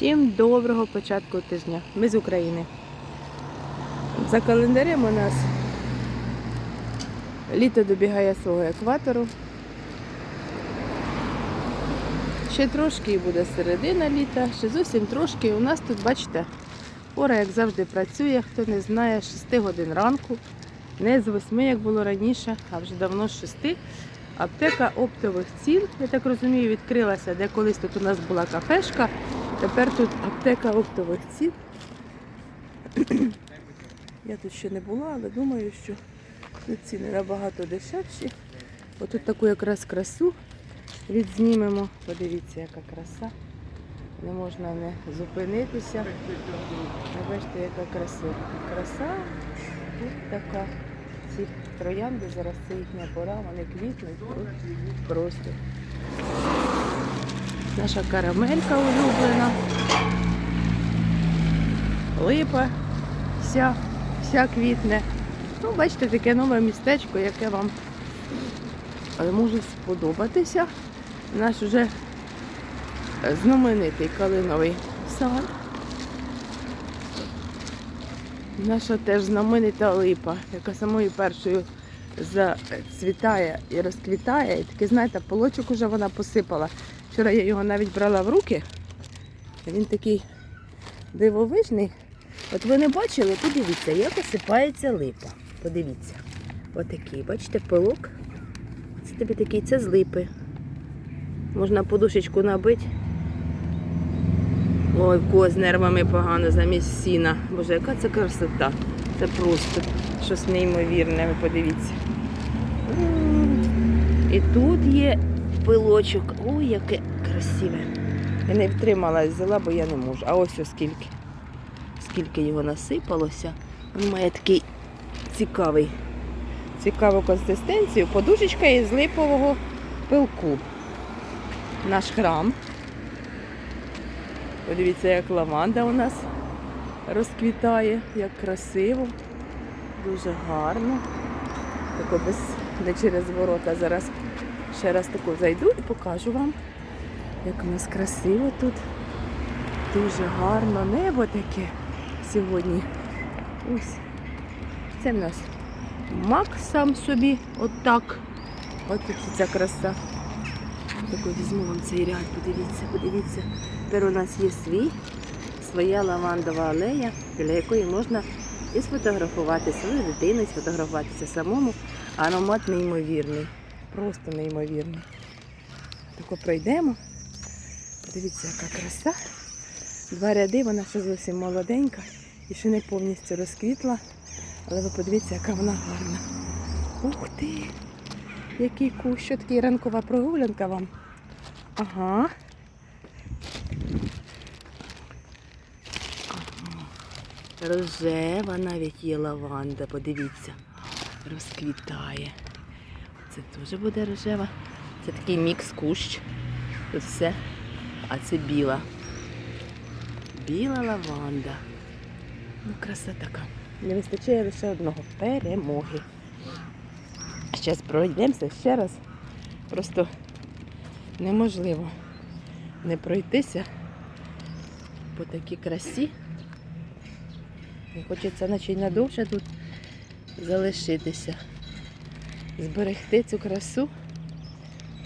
Всім доброго початку тижня. Ми з України. За календарем у нас літо добігає свого екватору. Ще трошки буде середина літа, ще зовсім трошки. У нас тут, бачите, пора, як завжди, працює, хто не знає, з 6 годин ранку, не з 8, як було раніше, а вже давно з 6. Аптека оптових цін, я так розумію, відкрилася, де колись тут у нас була кафешка. Тепер тут аптека оптових цін. Я тут ще не була, але думаю, що тут ціни набагато дешевші. Отут таку якраз красу відзнімемо. Подивіться, яка краса. Не можна не зупинитися. Бачите, яка краса. Краса тут така. Ці троянди, зараз це їхня пора, вони квітнуть просто. Наша карамелька улюблена. Липа вся, вся квітне. Ну, бачите, таке нове містечко, яке вам може сподобатися. Наш уже знаменитий калиновий сад. Наша теж знаменита липа, яка самою першою зацвітає і розквітає. І такий, знаєте, полочок уже вона посипала. Вчора я його навіть брала в руки. Він такий дивовижний. От ви не бачили, подивіться, як осипається липа. Подивіться. Отакий, бачите, пилок. Це тобі такий, це з липи. Можна подушечку набити. Ой, в кого з нервами погано замість сіна. Боже, яка це красота. Це просто щось неймовірне, ви подивіться. І тут є пилочок. Ой, яке красиве. Я не втрималась, взяла, бо я не можу. А ось оскільки. Скільки його насипалося. Він має такий цікавий, цікаву консистенцію. Подушечка із липового пилку. Наш храм. Подивіться, як лаванда у нас розквітає, як красиво, дуже гарно. Тако без не через ворота. Зараз ще раз таку зайду і покажу вам, як у нас красиво тут. Дуже гарно небо таке сьогодні. Ось. Це в нас мак сам собі, отак. От тут ця краса. Таку візьму вам цей ряд, подивіться, подивіться. Тепер у нас є свій, своя лавандова алея, біля якої можна і сфотографувати свою дитину, і сфотографуватися самому. Аромат неймовірний. Просто неймовірний. Тако пройдемо. Подивіться, яка краса. Два ряди, вона ще зовсім молоденька і ще не повністю розквітла. Але ви подивіться, яка вона гарна. Ух ти! Який кущ, що такий ранкова прогулянка вам. Ага. Рожева навіть є лаванда, подивіться. Розквітає. Це теж буде рожева. Це такий мікс кущ. Тут все. А це біла. Біла лаванда. Ну, краса така. Не вистачає лише одного перемоги. Зараз пройдемося ще раз. Просто неможливо не пройтися по такій красі. І Хочеться наче й надовше тут залишитися, зберегти цю красу.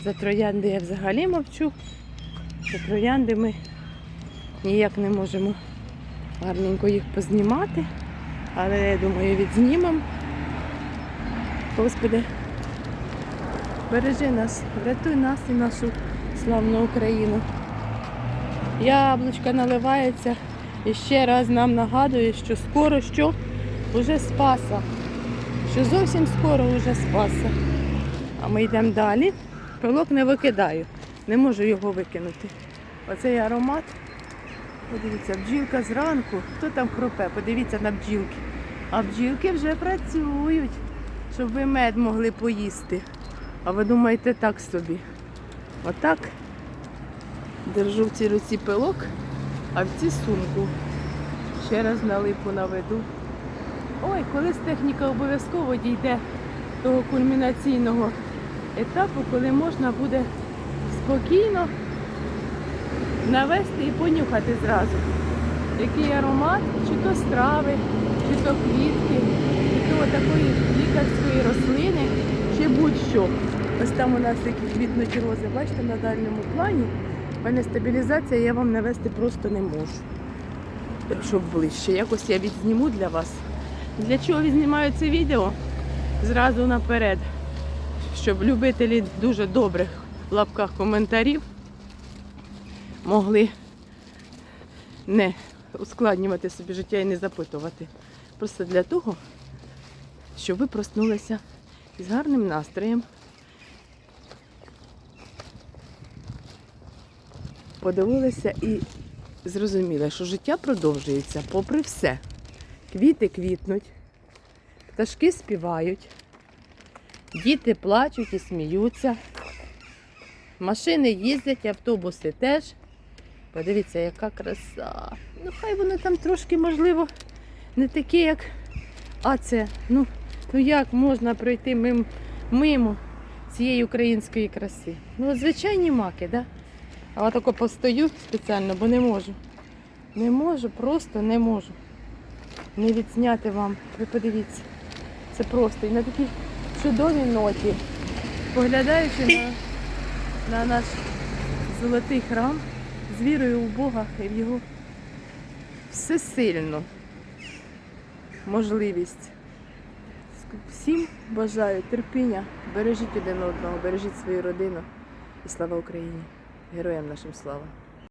За троянди я взагалі мовчу. За троянди ми ніяк не можемо гарненько їх познімати, але я думаю, відзнімемо. Господи, бережи нас, врятуй нас і нашу славну Україну. Яблучка наливається і ще раз нам нагадує, що скоро що вже спаса. Що зовсім скоро вже спаса. А ми йдемо далі. Пилок не викидаю, не можу його викинути. Оцей аромат. Подивіться, бджілка зранку. Хто там хропе? Подивіться на бджілки. А бджілки вже працюють щоб ви мед могли поїсти. А ви думаєте так собі. Отак держу в цій руці пилок, а в цій сумку. Ще раз на липу наведу. Ой, колись техніка обов'язково дійде того кульмінаційного етапу, коли можна буде спокійно навести і понюхати зразу. Який аромат, чи то страви, чи то квітки, чи то такої лікарської рослини, чи будь-що. Ось там у нас такі квітнуті рози, бачите, на дальньому плані. Мене стабілізація, я вам навести просто не можу. Щоб ближче. Якось я відзніму для вас. Для чого відзнімаю це відео? Зразу наперед. Щоб любителі дуже добрих лапках коментарів могли не ускладнювати собі життя і не запитувати. Просто для того, щоб ви проснулися з гарним настроєм. Подивилися і зрозуміли, що життя продовжується попри все. Квіти квітнуть, пташки співають, діти плачуть і сміються, машини їздять, автобуси теж. Подивіться, яка краса. Ну, хай вони там трошки, можливо, не такі, як. А це, ну, ну як можна пройти мимо, мимо цієї української краси? Ну, звичайні маки, да? А отако постою спеціально, бо не можу. Не можу, просто не можу. Не відзняти вам. Ви подивіться. Це просто. І на такій чудовій ноті, поглядаючи на, на наш золотий храм, з вірою у Бога і в Його всесильну можливість. Всім бажаю терпіння, бережіть один одного, бережіть свою родину і слава Україні! Героям нашим слава!